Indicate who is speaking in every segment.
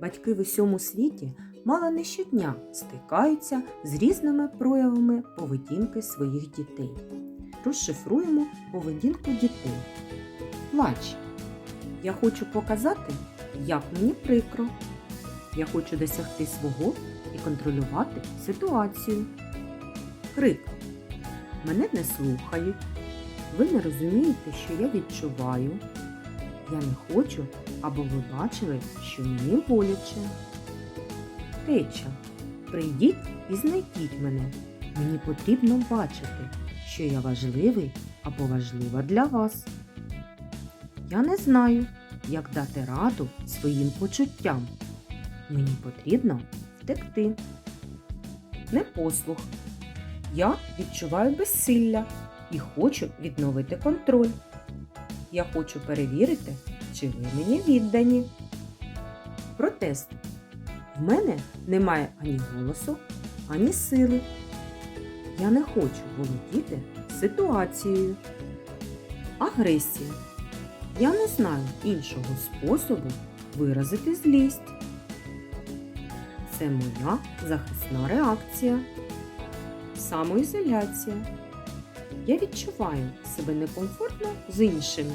Speaker 1: Батьки в усьому світі мало не щодня стикаються з різними проявами поведінки своїх дітей. Розшифруємо поведінку дітей. Плач. Я хочу показати, як мені прикро. Я хочу досягти свого і контролювати ситуацію. Крик. Мене не слухають. Ви не розумієте, що я відчуваю. Я не хочу, аби ви бачили, що мені боляче. Теча. Прийдіть і знайдіть мене. Мені потрібно бачити, що я важливий або важлива для вас. Я не знаю, як дати раду своїм почуттям. Мені потрібно втекти. Непослух. Я відчуваю безсилля і хочу відновити контроль. Я хочу перевірити, чи ви мені віддані. Протест. В мене немає ані голосу, ані сили. Я не хочу володіти ситуацією. Агресія. Я не знаю іншого способу виразити злість. Це моя захисна реакція. Самоізоляція. Я відчуваю себе некомфортно з іншими,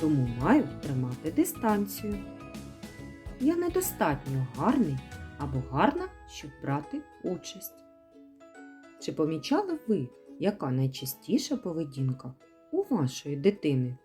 Speaker 1: тому маю тримати дистанцію. Я недостатньо гарний або гарна, щоб брати участь. Чи помічали ви, яка найчастіша поведінка у вашої дитини?